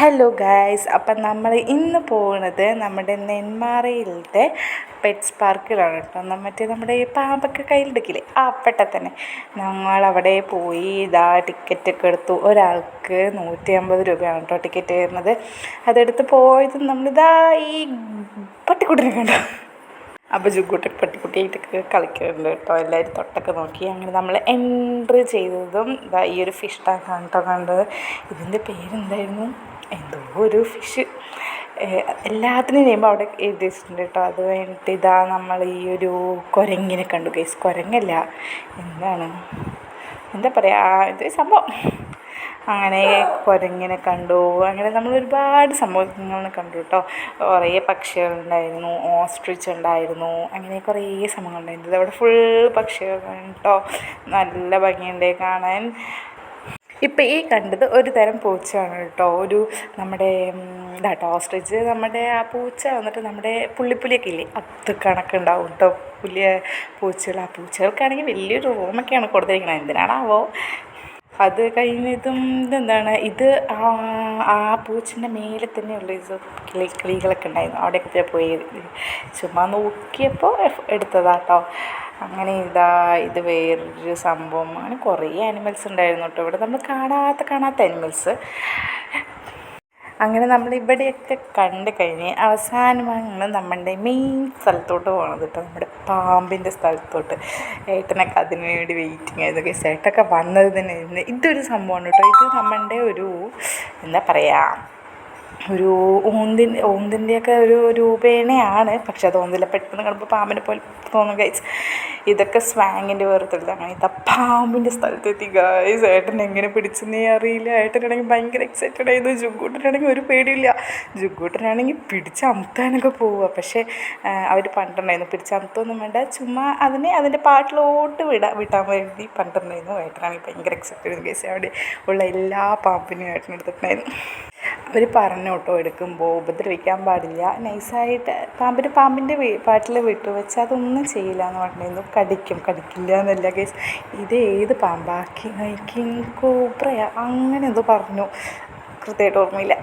Hello guys അപ്പം നമ്മൾ ഇന്ന് പോകുന്നത് നമ്മുടെ നെന്മാറയിലത്തെ പെറ്റ്സ് പാർക്കിലാണ് കേട്ടോ. മറ്റേ നമ്മുടെ ഈ പാമ്പൊക്കെ കയ്യിലെടുക്കില്ലേ? ആ പെട്ടെ തന്നെ. ഞങ്ങൾ അവിടെ പോയി ഇതാ ടിക്കറ്റൊക്കെ എടുത്തു. ഒരാൾക്ക് നൂറ്റി അമ്പത് രൂപയാണ് കേട്ടോ ടിക്കറ്റ് വരുന്നത്. അതെടുത്ത് പോയത് നമ്മളിതാ ഈ പട്ടിക്കുട്ടിനെ കണ്ടോ. അപ്പോൾ ജുഗൂട്ടൻ പട്ടിക്കുട്ടിയായിട്ടൊക്കെ കളിക്കുന്നുണ്ട് കേട്ടോ. എല്ലാവരും തൊട്ടൊക്കെ നോക്കി. അങ്ങനെ നമ്മൾ എൻട്രി ചെയ്തതും ഈ ഒരു ഫിഷ് ടാങ്കാണ് കേട്ടോ കണ്ടത്. ഇതിന്റെ പേരെന്തായിരുന്നു? എന്തോ ഒരു ഫിഷ് എല്ലാത്തിനും ചെയ്യുമ്പോൾ അവിടെ എഴുതി വെച്ചിട്ടുണ്ട് കേട്ടോ. അത് കഴിഞ്ഞിട്ട് ഇതാ നമ്മൾ ഈ ഒരു കുരങ്ങിനെ കണ്ടു കേസ് കുരങ്ങല്ല. എന്താണ്? എന്താ പറയുക ഇത് സംഭവം. അങ്ങനെ കുരങ്ങിനെ കണ്ടു. അങ്ങനെ നമ്മൾ ഒരുപാട് സംഭവങ്ങൾ കണ്ടു കേട്ടോ. കുറേ പക്ഷികളുണ്ടായിരുന്നു ഓസ്ട്രിച്ച് ഉണ്ടായിരുന്നു. അങ്ങനെ കുറേ സംഭവങ്ങളുണ്ടായിരുന്നു അവിടെ ഫുൾ പക്ഷികൾ കേട്ടോ നല്ല ഭംഗിയുണ്ട് കാണാൻ. ഇപ്പം ഈ കണ്ടത് ഒരു തരം പൂച്ചയാണ് കേട്ടോ. ഒരു നമ്മുടെ ഇതാട്ടോ ഓസ്ട്രിച്ച് നമ്മുടെ ആ പൂച്ച വന്നിട്ട് നമ്മുടെ പുള്ളിപ്പുലിയൊക്കെ ഇല്ലേ? അത് കണക്കുണ്ടാവും കേട്ടോ പുലിയ പൂച്ചകൾ ആ പൂച്ചകൾക്കാണെങ്കിൽ വലിയൊരു റൂമൊക്കെയാണ് കൊടുത്തിരിക്കുന്നത് എന്തിനാണാവോ? അത് കഴിഞ്ഞതും ഇതെന്താണ്? ഇത് ആ പൂച്ചന്റെ മേലെ തന്നെയുള്ള ഇത് കിളി കിളികളൊക്കെ ഉണ്ടായിരുന്നു. അവിടെയൊക്കെ പോയി ചുമ്മാ നോക്കിയപ്പോൾ എടുത്തതാട്ടോ. അങ്ങനെ ഇതാ ഇത് വേറൊരു സംഭവം. അങ്ങനെ കുറേ ആനിമൽസ് ഉണ്ടായിരുന്നു കേട്ടോ. ഇവിടെ നമ്മൾ കാണാത്ത കാണാത്ത ആനിമൽസ് അങ്ങനെ നമ്മൾ ഇവിടെയൊക്കെ കണ്ട് കഴിഞ്ഞ് അവസാനമാണ് നമ്മളുടെ മെയിൻ സ്ഥലത്തോട്ട് പോകണത് കേട്ടോ നമ്മുടെ പാമ്പിന്റെ സ്ഥലത്തോട്ട്. ഏട്ടനൊക്കെ അതിന് വേണ്ടി വെയിറ്റിംഗ് ആയിരുന്നു ചേട്ടൊക്കെ വന്നത് തന്നെ. ഇതൊരു സംഭവമാണ് കേട്ടോ ഇത് നമ്മളുടെ ഒരു എന്താ പറയുക ഒരു ഊന്തിൻ ഊന്തിന്റെയൊക്കെ ഒരു രൂപേണയാണ് പക്ഷെ അത് ഓന്തില്ല പെട്ടെന്ന് കാണുമ്പോൾ പാമ്പിനെ പോലെ തോന്നും ഗൈസ് ഇതൊക്കെ സ്വാങ്ങിന്റെ വേർത്തിലാണ് ഇതാ പാമ്പിന്റെ സ്ഥലത്തെത്തി ഗൈസ് ഏട്ടൻ എങ്ങനെ പിടിച്ചെന്നേ അറിയില്ല. ഏട്ടനാണെങ്കിൽ ഭയങ്കര എക്സൈറ്റഡ് ആയിരുന്നു ജുഗൂട്ടനാണെങ്കിൽ ഒരു പേടിയില്ല. ജുഗൂട്ടനാണെങ്കിൽ പിടിച്ചമത്താനൊക്കെ പോവുക. പക്ഷേ അവർ പണ്ടുണ്ടായിരുന്നു. പിടിച്ചമത്തൊന്നും വേണ്ട. ചുമ്മാ അതിനെ അതിന്റെ പാട്ടിലോട്ട് വിടാൻ വിട്ടാൻ വേണ്ടി പണ്ടുണ്ടായിരുന്നു. ഏട്ടനാണെങ്കിൽ ഭയങ്കര എക്സൈറ്റഡ് ഗൈസ് അവിടെ ഉള്ള എല്ലാ പാമ്പിനെയും ഏട്ടനെടുത്തിട്ടുണ്ടായിരുന്നു അവർ പറഞ്ഞു കേട്ടോ എടുക്കുമ്പോൾ ഉപദ്രവിക്കാൻ പാടില്ല. നൈസായിട്ട് പാമ്പിന് പാമ്പിന്റെ പാട്ടിൽ വിട്ടു വെച്ചാൽ അതൊന്നും ചെയ്യില്ല എന്ന് പറഞ്ഞിരുന്നു. കടിക്കും കടിക്കില്ല എന്നല്ല കേസ് ഇത് ഏത് പാമ്പാ കിങ് കോബ്രയാ അങ്ങനെ എന്തോ പറഞ്ഞു. കൃത്യമായിട്ട് ഓർമ്മയില്ല.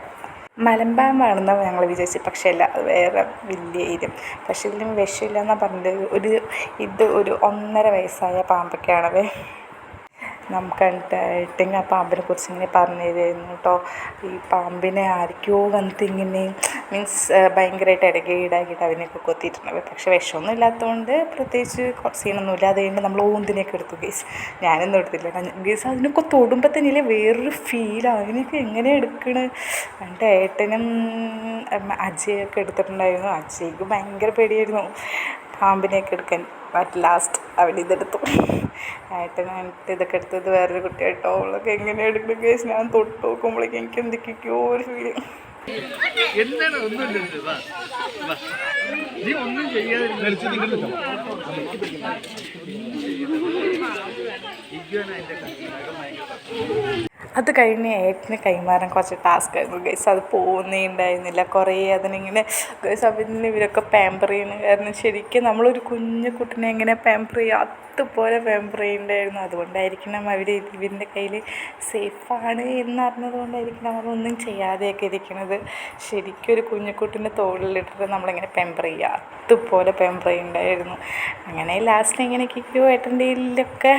മലമ്പാമ്പാണെന്ന് ഞങ്ങൾ വിചാരിച്ചു പക്ഷേ അല്ല അത് വേറെ വലിയ ഇരും പക്ഷേ ഇതിലും വിഷമില്ല എന്നാണ് പറഞ്ഞത്. ഒരു ഇത് ഒരു ഒന്നര വയസ്സായ പാമ്പൊക്കെയാണവേ. നമുക്ക് ഡയറ്റിങ് ആ പാമ്പിനെ കുറിച്ച് ഇങ്ങനെ പറഞ്ഞു തരുമായിരുന്നു കേട്ടോ ഈ പാമ്പിനെ ആർക്കോ വന്നിട്ട് ഇങ്ങനെ മീൻസ് ഭയങ്കരമായിട്ട് ഇടകി ഈടാക്കിയിട്ട് അവനെയൊക്കെ കൊത്തിയിട്ടുണ്ട് പക്ഷേ വിഷമൊന്നും ഇല്ലാത്തതുകൊണ്ട് പ്രത്യേകിച്ച് കുറച്ച് സീനൊന്നുമില്ല. അതുകൊണ്ട് നമ്മൾ ഊന്തിനെയൊക്കെ എടുത്തു ഗേസ് ഞാനൊന്നും എടുത്തില്ല ഗേസ് അതിനൊക്കെ തൊടുമ്പോൾ തന്നെ വേറൊരു ഫീലാണ് അതിനൊക്കെ എങ്ങനെ എടുക്കണ്? എന്റെ ഏട്ടനും അജയൊക്കെ എടുത്തിട്ടുണ്ടായിരുന്നു. അജയ്ക്ക് ഭയങ്കര പേടിയായിരുന്നു പാമ്പിനെയൊക്കെ എടുക്കാൻ. ബട്ട് ലാസ്റ്റ് അവൻ ഇതെടുത്തു. ആയിട്ട് എന്നിട്ട് ഇതൊക്കെ എടുത്തത് വേറൊരു കുട്ടിയായിട്ടോ അവളൊക്കെ എങ്ങനെ എടുക്കുന്ന കേസ് ഞാൻ തൊട്ട് നോക്കുമ്പോഴേക്കും എനിക്ക് എന്തൊക്കെയോ ഒരു ഫീലിംഗ് ഒന്നും അത് കഴിഞ്ഞ് ഏട്ടന് കൈമാറാൻ കുറച്ച് ടാസ്ക് ആയിരുന്നു. ഗൈസ് അത് പോകുന്നേ ഉണ്ടായിരുന്നില്ല. കുറേ അതിനിങ്ങനെ ഗൈസ് അതിന് ഇവരൊക്കെ പാമ്പർ ചെയ്യുന്ന കാരണം ശരിക്കും നമ്മളൊരു കുഞ്ഞു കുട്ടിനെ എങ്ങനെ പാമ്പർ ചെയ്യുക? അതുപോലെ പാമ്പർ ചെയ്യണ്ടായിരുന്നു. അതുകൊണ്ടായിരിക്കണം അവർ ഇവന്റെ കയ്യിൽ സേഫാണ് എന്നറിഞ്ഞതുകൊണ്ടായിരിക്കണം അവരൊന്നും ചെയ്യാതെയൊക്കെ ഇരിക്കുന്നത്. ശരിക്കും ഒരു കുഞ്ഞുക്കുട്ടിന്റെ തോളിലിട്ടിട്ട് നമ്മളിങ്ങനെ പാമ്പർ ചെയ്യുക. അതുപോലെ പാമ്പർ ചെയ്യുന്നുണ്ടായിരുന്നു അങ്ങനെ ലാസ്റ്റ് കിക്കോ ഏട്ടന്റെ ഇതിലൊക്കെ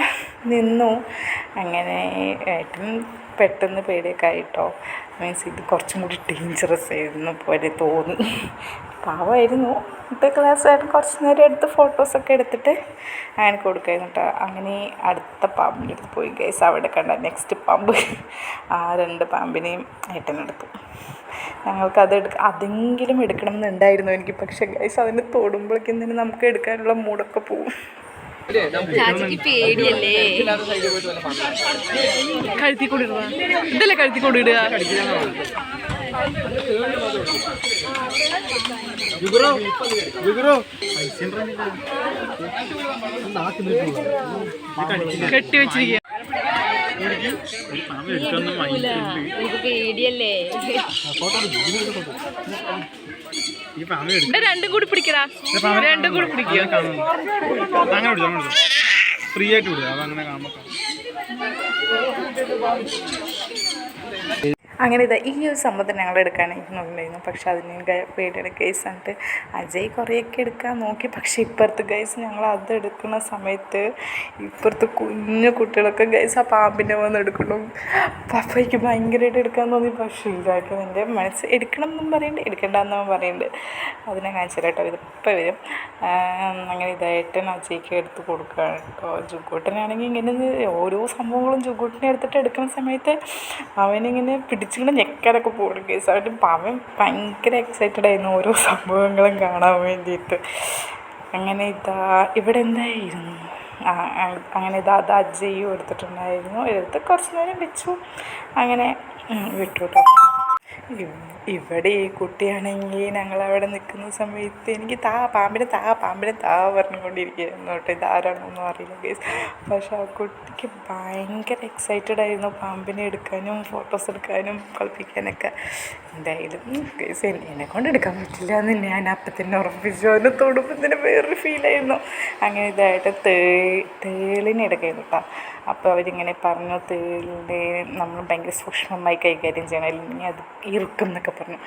നിന്നു. അങ്ങനെ ഏട്ടൻ പെട്ടെന്ന് പേടിയൊക്കെ ആയിട്ടോ. മീൻസ് ഇത് കുറച്ചും കൂടി ഡേഞ്ചറസ് ആയിരുന്നു പോലെ തോന്നി. പാവമായിരുന്നു. ഇന്നത്തെ ക്ലാസ് ആയിട്ട് കുറച്ച് നേരം എടുത്ത് ഫോട്ടോസൊക്കെ എടുത്തിട്ട് അങ്ങനെ കൊടുക്കായിരുന്നു കേട്ടോ അങ്ങനെ അടുത്ത പാമ്പിന്റെ അടുത്ത് പോയി ഗൈസ് അവിടെ കണ്ട നെക്സ്റ്റ് പാമ്പ്. ആ രണ്ട് പാമ്പിനെയും ഏട്ടനെടുത്തു ഞങ്ങൾക്ക് അത് എടുക്ക അതെങ്കിലും എടുക്കണം എന്നുണ്ടായിരുന്നു എനിക്ക്. പക്ഷേ ഗൈസ് അതിനെ തൊടുമ്പോഴേക്കും തന്നെ നമുക്ക് എടുക്കാനുള്ള മൂടൊക്കെ പോവും. ചാച്ചിക്ക് പേടിയല്ലേ? കഴുത്തി ഇതല്ലേ കഴുത്തി കൊണ്ടിടുക കെട്ടി വെച്ചിരിക്കുക എനിക്ക് പേടിയല്ലേ? ഇത് രണ്ടും കൂടി പിടിക്കടാ. രണ്ടും കൂടി പിടിക്കുക അങ്ങനെ ഫ്രീ ആയിട്ട് വിടുക അതങ്ങനെ കാണുമ്പോൾ അങ്ങനെ ഇതാ ഈ ഒരു സംഭവത്തിന് ഞങ്ങൾ എടുക്കാനായിരുന്നുണ്ടായിരുന്നു. പക്ഷെ അതിന് പേടിയുടെ കേസ് എന്നിട്ട് അജയ് കുറേയൊക്കെ എടുക്കാൻ നോക്കി. പക്ഷേ ഇപ്പുറത്ത് ഗൈസ് ഞങ്ങൾ അത് എടുക്കുന്ന സമയത്ത് ഇപ്പുറത്ത് കുഞ്ഞു കുട്ടികളൊക്കെ ഗൈസ് ആ പാമ്പിന്റെ വന്ന് എടുക്കണം പപ്പയ്ക്ക് ഭയങ്കരമായിട്ട് എടുക്കാൻ തോന്നി. പക്ഷേ ഇതായിട്ട് എന്റെ മനസ്സ് എടുക്കണം എന്നും പറയുന്നുണ്ട് എടുക്കണ്ടെന്നും പറയുന്നുണ്ട് അതിനെ കാണിച്ചു കേട്ടോ ഇതിപ്പോൾ വരും. അങ്ങനെ ഇതായിട്ട് അജയ്ക്ക് എടുത്ത് കൊടുക്കുകയാണ് കേട്ടോ. ജുഗൂട്ടനാണെങ്കിൽ ഇങ്ങനെ ഓരോ സംഭവങ്ങളും ജുഗൂട്ടിനെ എടുത്തിട്ട് എടുക്കുന്ന സമയത്ത് അവനിങ്ങനെ പിടിച്ചിങ്ങനെ ഞെക്കാനൊക്കെ പോകണം കേസ് അവന്റെ അവൻ ഭയങ്കര എക്സൈറ്റഡ് ആയിരുന്നു ഓരോ സംഭവങ്ങളും കാണാൻ വേണ്ടിയിട്ട്. അങ്ങനെ ഇതാ ഇവിടെ എന്തായിരുന്നു? അങ്ങനെ ഇതാ അത് അജയ്യും എടുത്തിട്ടുണ്ടായിരുന്നു. എടുത്ത് കുറച്ച് നേരം വെച്ചു. അങ്ങനെ വിട്ടു കേട്ടോ ഇവിടെ ഈ കുട്ടിയാണെങ്കിൽ ഞങ്ങളവിടെ നിൽക്കുന്ന സമയത്ത് എനിക്ക് താ പാമ്പിനെ താ പാമ്പിനെ താ പറഞ്ഞുകൊണ്ടിരിക്കുകയായിരുന്നു കേട്ടോ. ഇതാരാണെന്നൊന്നും അറിയില്ല ഗേസ് പക്ഷെ ആ കുട്ടിക്ക് ഭയങ്കര എക്സൈറ്റഡ് ആയിരുന്നു പാമ്പിനെ എടുക്കാനും ഫോട്ടോസ് എടുക്കാനും കളിപ്പിക്കാനൊക്കെ. എന്തായാലും ഗേസ് എന്നെ കൊണ്ട് എടുക്കാൻ പറ്റില്ല എന്ന് ഞാൻ അപ്പം തന്നെ ഉറപ്പിച്ചു. അതിന് തൊടുമ്പോൾ തന്നെ വേറൊരു ഫീലായിരുന്നു അങ്ങനെ ഇതായിട്ട് തേ തേളിനെ എടുക്കായിരുന്നു കേട്ടോ. അപ്പോൾ അവരിങ്ങനെ പറഞ്ഞു തേളിന്റെ നമ്മൾ ഭയങ്കര സൂക്ഷ്മമായി കൈകാര്യം ചെയ്യണം അല്ലെങ്കിൽ അത് ഇറുക്കും എന്നൊക്കെ പറഞ്ഞു.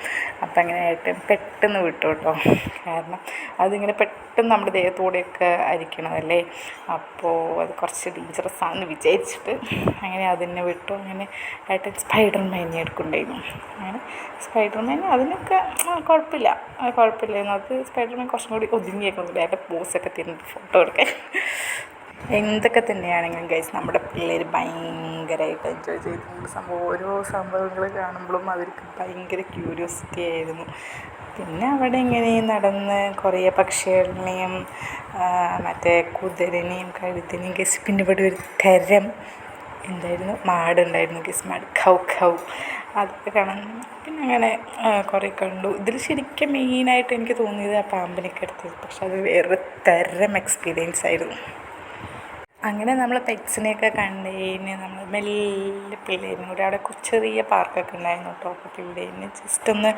അപ്പം അങ്ങനെ ആയിട്ട് പെട്ടെന്ന് വിട്ടു കേട്ടോ. കാരണം അതിങ്ങനെ പെട്ടെന്ന് നമ്മുടെ ദേഹത്തോടെയൊക്കെ അരിക്കണതല്ലേ അപ്പോൾ അത് കുറച്ച് ഡേഞ്ചറസ് ആണെന്ന് വിചാരിച്ചിട്ട് അങ്ങനെ അതിനെ വിട്ടു. അങ്ങനെ ആയിട്ട് സ്പൈഡർ മാനിനെ എടുക്കുന്നുണ്ടായിരുന്നു. അങ്ങനെ സ്പൈഡർ മാൻ അതിനൊക്കെ കുഴപ്പമില്ല. കുഴപ്പമില്ലായിരുന്നു. അത് സ്പൈഡർ മൈൻ കുറച്ചും കൂടി ഒതുങ്ങിയൊക്കെ ഒന്നുമില്ല അതിന്റെ പോസൊക്കെ തിന്നിട്ട് ഫോട്ടോ എടുക്കാൻ. എന്തൊക്കെ തന്നെയാണെങ്കിലും ഗൈസ് നമ്മുടെ പിള്ളേർ ഭയങ്കരമായിട്ട് എൻജോയ് ചെയ്തിട്ടുണ്ട് സംഭവം. ഓരോ സംഭവങ്ങൾ കാണുമ്പോഴും അവർക്ക് ഭയങ്കര ക്യൂരിയോസിറ്റി ആയിരുന്നു. പിന്നെ അവിടെ ഇങ്ങനെ നടന്ന് കുറേ പക്ഷികളിനെയും മറ്റേ കുതിരനെയും കഴുത്തിനെയും ഗസ് പിന്നെ ഇവിടെ ഒരു കരം എന്തായിരുന്നു? മാടുണ്ടായിരുന്നു ഗസ് മാട്. ഖൗ ഖൗ. അതൊക്കെ കാണാൻ പിന്നെ അങ്ങനെ കുറേ കണ്ടു. ഇതിൽ ശരിക്കും മെയിനായിട്ട് എനിക്ക് തോന്നിയത് ആ പാമ്പിനൊക്കെ എടുത്തത്. പക്ഷെ അത് വേറെ തരം എക്സ്പീരിയൻസ് ആയിരുന്നു. അങ്ങനെ നമ്മൾ പെറ്റ്സിനെയൊക്കെ കണ്ട് കഴിഞ്ഞ് നമ്മൾ മെല്ലെ പിള്ളേരും കൂടി അവിടെ ചെറിയ പാർക്കൊക്കെ ഉണ്ടായിരുന്നു കേട്ടോ. അപ്പോൾ പിള്ളേരിനെ ജസ്റ്റ് ഒന്ന്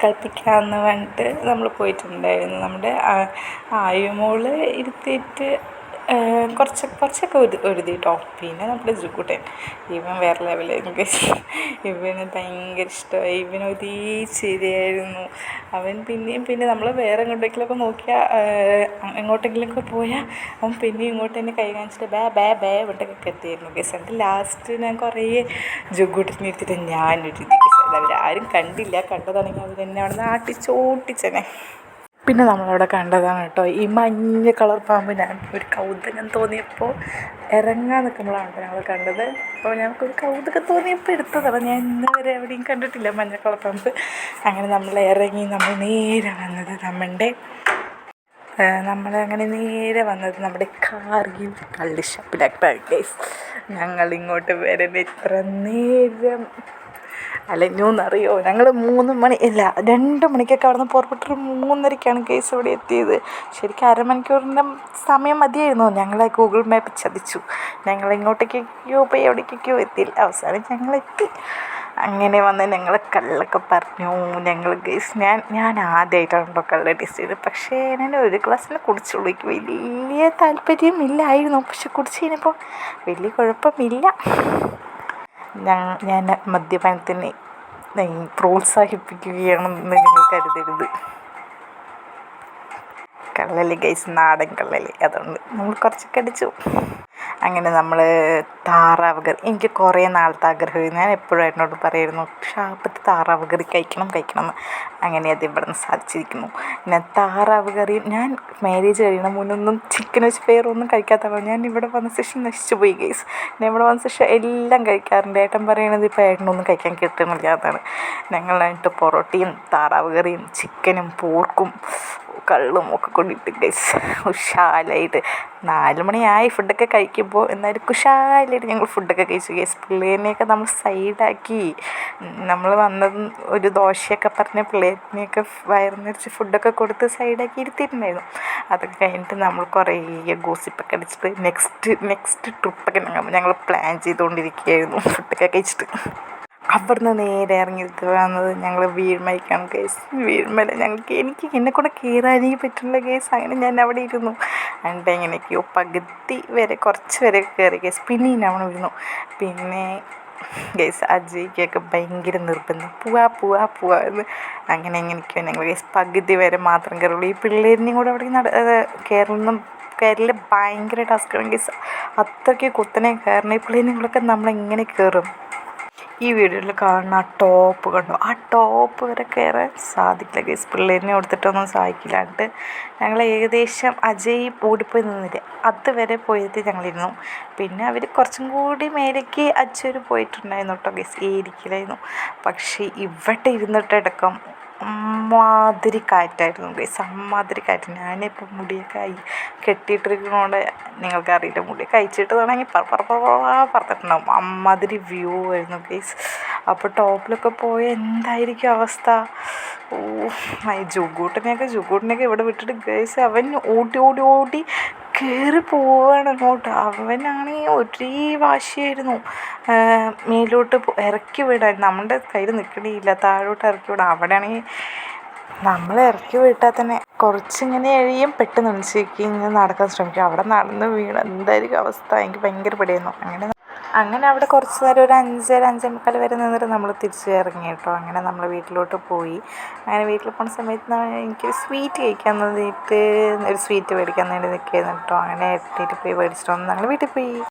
കളിപ്പിക്കാമെന്ന് പറഞ്ഞിട്ട് നമ്മൾ പോയിട്ടുണ്ടായിരുന്നു. നമ്മുടെ ആയുമോൾ ഇരുത്തിയിട്ട് കുറച്ച് കുറച്ചൊക്കെ ഒരുതി കേട്ടോ പിന്നെ നമ്മുടെ ജുക്കുട്ടൻ ഇവൻ വേറെ ലെവലായിരുന്നു ഇവന് ഭയങ്കര ഇഷ്ടമായി ഇവൻ ഒരേ ശരിയായിരുന്നു അവൻ പിന്നെയും പിന്നെ നമ്മൾ വേറെ എങ്ങോട്ടെങ്കിലുമൊക്കെ നോക്കിയാൽ എങ്ങോട്ടെങ്കിലുമൊക്കെ പോയാൽ അവൻ പിന്നെയും ഇങ്ങോട്ട് തന്നെ കൈ കാണിച്ചിട്ട് ബേ ബേ ബേ ഇവിടെയൊക്കെ എത്തിയായിരുന്നു കേസ് എന്നിട്ട് ലാസ്റ്റ് ഞാൻ കുറേ ജുഗുട്ടിന് എടുത്തിട്ട് ഞാനൊരു രീതിക്ക് അവരാരും കണ്ടില്ല. കണ്ടതാണെങ്കിൽ അവർ എന്നെ അവിടെ നിന്ന് പിന്നെ നമ്മളവിടെ കണ്ടതാണ് കേട്ടോ. ഈ മഞ്ഞ കളർ പാമ്പ് ഞാൻ ഒരു കൗതുകം തോന്നിയപ്പോൾ ഇറങ്ങാൻ നിൽക്കുമ്പോഴാണ് ഞങ്ങൾ കണ്ടത്. അപ്പോൾ ഞങ്ങൾക്കൊരു കൗതുകം തോന്നിയപ്പോൾ എടുത്തതാണ് ഞാൻ ഇന്ന് വരെ എവിടെയും കണ്ടിട്ടില്ല മഞ്ഞ കളർ പാമ്പ്. അങ്ങനെ നമ്മൾ ഇറങ്ങി നമ്മൾ നേരെ വന്നത് നമ്മളുടെ നമ്മൾ അങ്ങനെ നേരെ വന്നത് നമ്മുടെ കാർഗിൽ കള്ളി ഷോപ്പിലായിട്ടാണ് ഗൈസ് ഞങ്ങൾ ഇങ്ങോട്ട് വരുന്ന ഇത്ര നേരം അലഞ്ഞൂന്നറിയോ? ഞങ്ങൾ മൂന്ന് മണി ഇല്ല രണ്ട് മണിക്കൊക്കെ അവിടെ നിന്ന് പുറപ്പെട്ടൊരു മൂന്നരയ്ക്കാണ് കേസ് ഇവിടെ എത്തിയത്. ശരിക്കും അരമണിക്കൂറിന്റെ സമയം മതിയായിരുന്നു. ഞങ്ങളെ ഗൂഗിൾ മാപ്പ് ചതിച്ചു. ഞങ്ങൾ ഇങ്ങോട്ടേക്കൊക്കെയോ പോയി എവിടേക്കൊക്കെയോ എത്തിയില്ല അവസാനം ഞങ്ങളെത്തി. അങ്ങനെ വന്ന് ഞങ്ങൾ കള്ളൊക്കെ പറഞ്ഞു. ഞങ്ങൾ ഗൈസ് ഞാൻ ഞാൻ ആദ്യമായിട്ടാണ് കേട്ടോ കള്ള ടേസ്റ്റ് ചെയ്തത്. പക്ഷേ ഞാൻ ഒരു ഗ്ലാസ്സിൽ കുടിച്ചുള്ളൂ. എനിക്ക് വലിയ താല്പര്യം ഇല്ലായിരുന്നു. പക്ഷെ കുടിച്ച് കഴിഞ്ഞപ്പോൾ വലിയ കുഴപ്പമില്ല. ഞാൻ മദ്യപാനത്തിനെ പ്രോത്സാഹിപ്പിക്കുകയാണെന്ന് നിങ്ങൾ കരുതരുത്. കള്ളൽ ഗൈസ് നാടൻ കള്ളൽ. അതുകൊണ്ട് നമ്മൾ കുറച്ചൊക്കെ അടിച്ചു. അങ്ങനെ നമ്മൾ താറാവ് കറി എനിക്ക് കുറേ നാളത്തെ ആഗ്രഹം. ഞാൻ എപ്പോഴും എന്നോട് പറയായിരുന്നു ഷാപ്പത്തെ താറാവ് കറി കഴിക്കണം കഴിക്കണം എന്ന് അങ്ങനെ അത് ഇവിടെ നിന്ന് സാധിച്ചിരിക്കുന്നു. ഞാൻ താറാവ് കറി ഞാൻ മാരേജ് കഴിയണ മുന്നൊന്നും ചിക്കൻ വെച്ച് വേറൊന്നും കഴിക്കാത്തതാണ് ഞാൻ ഇവിടെ വന്ന ശേഷം നശിച്ചു പോയി ഗൈസ് ഞാൻ ഇവിടെ വന്ന ശേഷം എല്ലാം കഴിക്കാറുണ്ട്. ഏട്ടൻ പറയണത് ഇപ്പോൾ ഏട്ടനൊന്നും കഴിക്കാൻ കിട്ടുന്നില്ല എന്നാണ്. ഞങ്ങളായിട്ട് പൊറോട്ടയും താറാവ് കറിയും ചിക്കനും പോർക്കും കള്ളും ഒക്കെ കൊണ്ടിട്ട് ഗൈസ് ഉഷാലായിട്ട് നാല് മണിയായി ഫുഡൊക്കെ കഴിക്കുമ്പോൾ എന്നാലും ഉഷാലായിട്ട് ഞങ്ങൾ ഫുഡൊക്കെ കഴിച്ചു ഗൈസ് പിള്ളേരിനെയൊക്കെ നമ്മൾ സൈഡാക്കി നമ്മൾ വന്നത് ഒരു ദോശയൊക്കെ പറഞ്ഞ് പിള്ളേരിനെയൊക്കെ വയറ് നിറച്ച് ഫുഡൊക്കെ കൊടുത്ത് സൈഡാക്കി ഇരുത്തിയിട്ടുണ്ടായിരുന്നു. അതൊക്കെ കഴിഞ്ഞിട്ട് നമ്മൾ കുറേ ഗോസിപ്പൊക്കെ അടിച്ചിട്ട് നെക്സ്റ്റ് നെക്സ്റ്റ് ട്രിപ്പൊക്കെ ഞങ്ങൾ പ്ലാൻ ചെയ്തുകൊണ്ടിരിക്കുകയായിരുന്നു ഫുഡൊക്കെ കഴിച്ചിട്ട്. അവിടുന്ന് നേരെ ഇറങ്ങി വന്നത് ഞങ്ങൾ വീഴ്മയ്ക്കാണ് കേസ് വീഴ്മല ഞങ്ങൾക്ക് എനിക്ക് എന്നെ കൂടെ കയറാനേ പറ്റുള്ള കേസ് അങ്ങനെ ഞാൻ അവിടെ ഇരുന്നു. എന്നിട്ട് എങ്ങനെയൊക്കെയോ പകുതി വരെ കുറച്ച് വരെ കയറി കേസ് പിന്നെ നമ്മൾ ഇരുന്നു. പിന്നെ ഗൈസ് അജയ്ക്കൊക്കെ ഭയങ്കര നിർബന്ധം. പോവാ പോവാ പോവാ എന്ന് അങ്ങനെ എങ്ങനെയൊക്കെയോ ഞങ്ങൾ ഗൈസ് പകുതി വരെ മാത്രം കയറുള്ളൂ ഈ പിള്ളേരിനെയും കൂടെ അവിടെ നട കയറുന്ന കയറൽ ഭയങ്കര ടാസ്ക്കാണ് ഗൈസ് അത്രയ്ക്ക് കുത്തനെ കയറണം ഈ നമ്മൾ നമ്മളെങ്ങനെ കയറും ഈ വീഡിയോയിൽ കാണുന്ന ആ ടോപ്പ് കണ്ടു? ആ ടോപ്പ് വരെ കയറാൻ സാധിക്കില്ല ഗൈസ് പിള്ളേരിനെ കൊടുത്തിട്ടൊന്നും സാധിക്കില്ലാണ്ട് ഞങ്ങൾ ഏകദേശം അജയ് ഓടിപ്പോയി നിന്നില്ല? അതുവരെ പോയത് ഞങ്ങളിരുന്നു. പിന്നെ അവർ കുറച്ചും കൂടി മേലേക്ക് അച്ഛർ പോയിട്ടുണ്ടായിരുന്നു കേട്ടോ ഗൈസ് ഏരിക്കലായിരുന്നു. പക്ഷേ ഇവിടെ ഇരുന്നിട്ടടക്കം അമ്മാതിരി കാറ്റായിരുന്നു ഗൈസ്. അമ്മാതിരി കാറ്റ്. ഞാനിപ്പോൾ മുടിയൊക്കെ ആയി കെട്ടിയിട്ടിരിക്കുന്നതുകൊണ്ട് നിങ്ങൾക്ക് അറിയില്ല മുടിയൊക്കെ അയച്ചിട്ട് വേണമെങ്കിൽ പറ പറ പറ പറ പറത്തിട്ടുണ്ടാവും അമ്മാതിരി വ്യൂ ആയിരുന്നു ഗൈസ്. അപ്പോൾ ടോപ്പിലൊക്കെ പോയ എന്തായിരിക്കും അവസ്ഥ? ഓ ജുഗൂട്ടിനെയൊക്കെ ജുഗൂട്ടിനെയൊക്കെ ഇവിടെ വിട്ടിട്ട് ഗൈസ് അവൻ ഓടി ഓടി ഓടി കയറി പോവാണ് അങ്ങോട്ട്. അവനാണെങ്കിൽ ഒരേ വാശിയായിരുന്നു. മേലോട്ട് ഇറക്കി വിടാൻ. നമ്മുടെ കയ്യിൽ നിൽക്കണില്ല താഴോട്ട് ഇറക്കി വിടാൻ. അവിടെയാണെങ്കിൽ നമ്മൾ ഇറക്കി വിട്ടാൽ തന്നെ കുറച്ചിങ്ങനെ എഴിയും പെട്ടെന്ന് എണിച്ചേക്ക് ഇങ്ങനെ നടക്കാൻ ശ്രമിക്കും. അവിടെ നടന്ന് വീണ് എന്തായിരിക്കും അവസ്ഥ? എനിക്ക് ഭയങ്കര പേടിയായിരുന്നു. അങ്ങനെ അങ്ങനെ അവിടെ കുറച്ച് നേരം ഒരു അഞ്ചര അഞ്ചേ മുക്കാൽ വരെ നിന്നിട്ട് നമ്മൾ തിരിച്ച് ഇറങ്ങി കേട്ടോ. അങ്ങനെ നമ്മൾ വീട്ടിലോട്ട് പോയി. അങ്ങനെ വീട്ടിൽ പോകുന്ന സമയത്ത് എനിക്ക് സ്വീറ്റ് കഴിക്കാൻ വേണ്ടിയിട്ട് ഒരു സ്വീറ്റ് മേടിക്കാൻ വേണ്ടി നിൽക്കുകയായിരുന്നു കേട്ടോ. അങ്ങനെ എട്ടിയിട്ട് പോയി മേടിച്ചിട്ട് വന്ന് ഞങ്ങൾ വീട്ടിൽ പോയി.